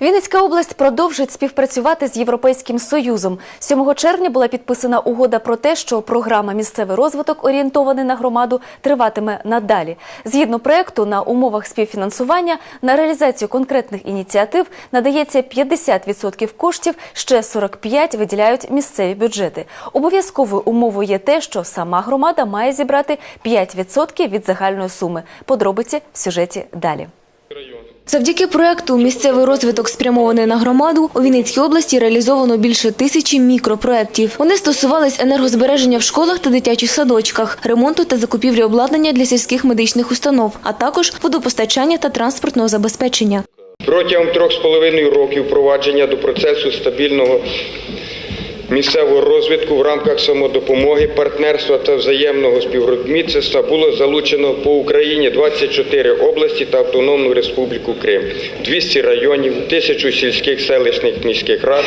Вінницька область продовжить співпрацювати з Європейським Союзом. 7 червня була підписана угода про те, що програма місцевий розвиток, орієнтований на громаду, триватиме надалі. Згідно проекту, на умовах співфінансування на реалізацію конкретних ініціатив надається 50% коштів, ще 45% виділяють місцеві бюджети. Обов'язковою умовою є те, що сама громада має зібрати 5% від загальної суми. Подробиці в сюжеті далі. Завдяки проекту Місцевий розвиток спрямований на громаду у Вінницькій області реалізовано більше тисячі мікропроєктів. Вони стосувались енергозбереження в школах та дитячих садочках, ремонту та закупівлі обладнання для сільських медичних установ, а також водопостачання та транспортного забезпечення. Протягом трьох з половиною років впровадження до процесу стабільного місцевого розвитку в рамках самодопомоги, партнерства та взаємного співробітництва було залучено по Україні 24 області та Автономну Республіку Крим, 200 районів, 1000 сільських селищних міських рад,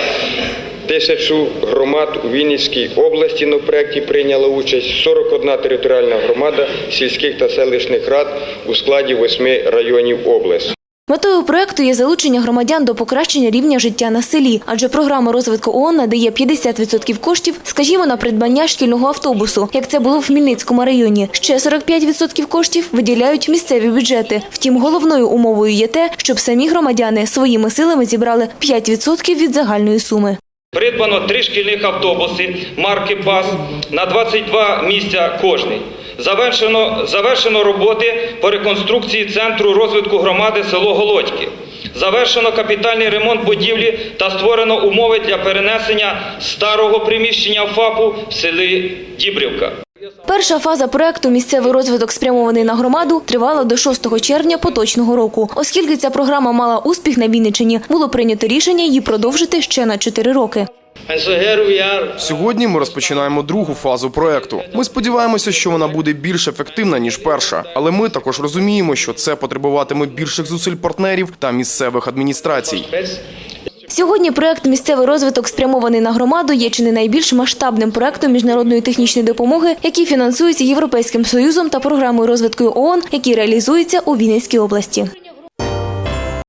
Тисячу громад у Вінницькій області на проєкті прийняла участь 41 територіальна громада сільських та селищних рад у складі восьми районів області. Метою проекту є залучення громадян до покращення рівня життя на селі, адже програма розвитку ООН надає 50% коштів, скажімо, на придбання шкільного автобусу, як це було в Хмельницькому районі. Ще 45% коштів виділяють місцеві бюджети. Втім, головною умовою є те, щоб самі громадяни своїми силами зібрали 5% від загальної суми. Придбано три шкільних автобуси марки БАС на 22 місця кожний. Завершено, завершено роботи по реконструкції центру розвитку громади село Голодьки. Завершено капітальний ремонт будівлі та створено умови для перенесення старого приміщення ФАПу в селі Дібрівка. Перша фаза проекту Місцевий розвиток спрямований на громаду тривала до 6 червня поточного року. Оскільки ця програма мала успіх на Вінниччині, було прийнято рішення її продовжити ще на 4 роки. Сьогодні ми розпочинаємо другу фазу проекту. Ми сподіваємося, що вона буде більш ефективна ніж перша, але ми також розуміємо, що це потребуватиме більших зусиль партнерів та місцевих адміністрацій. Сьогодні проект Місцевий розвиток спрямований на громаду є чи не найбільш масштабним проектом міжнародної технічної допомоги, який фінансується Європейським Союзом та програмою розвитку ООН, який реалізується у Вінницькій області.